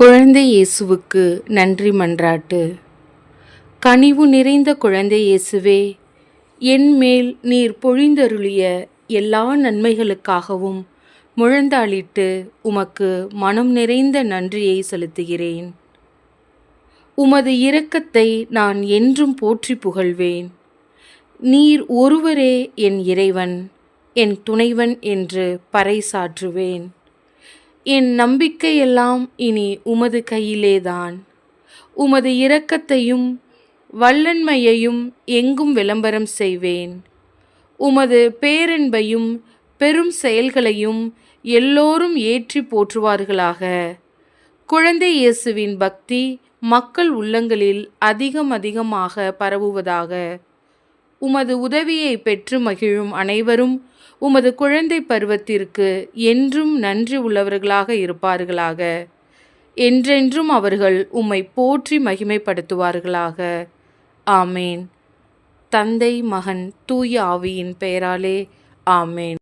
குழந்தை இயேசுவுக்கு நன்றி மன்றாட்டு. கனிவு நிறைந்த குழந்தை இயேசுவே என் மேல் நீர் பொழிந்தருளிய எல்லா நன்மைகளுக்காகவும் முழந்தாளிட்டு உமக்கு மனம் நிறைந்த நன்றியை செலுத்துகிறேன். உமது இரக்கத்தை நான் என்றும் போற்றி புகழ்வேன். நீர் ஒருவரே என் இறைவன் என் துணைவன் என்று பறைசாற்றுவேன் என் நம்பிக்கையெல்லாம் இனி உமது கையிலேதான். உமது இரக்கத்தையும் வல்லன்மையையும் எங்கும் விளம்பரம் செய்வேன். உமது பேரன்பையும் பெரும் செயல்களையும் எல்லோரும் ஏற்றி போற்றுவார்களாக. குழந்தை இயேசுவின் பக்தி மக்கள் உள்ளங்களில் அதிகம் அதிகமாக பரவுவதாக உமது உதவியை பெற்று மகிழும் அனைவரும் உமது குழந்தை பருவத்திற்கு என்றும் நன்றி உள்ளவர்களாக இருப்பார்களாக. என்றென்றும் அவர்கள் உம்மை போற்றி மகிமைப்படுத்துவார்களாக. ஆமேன். தந்தை மகன் தூய ஆவியின் பெயராலே ஆமேன்.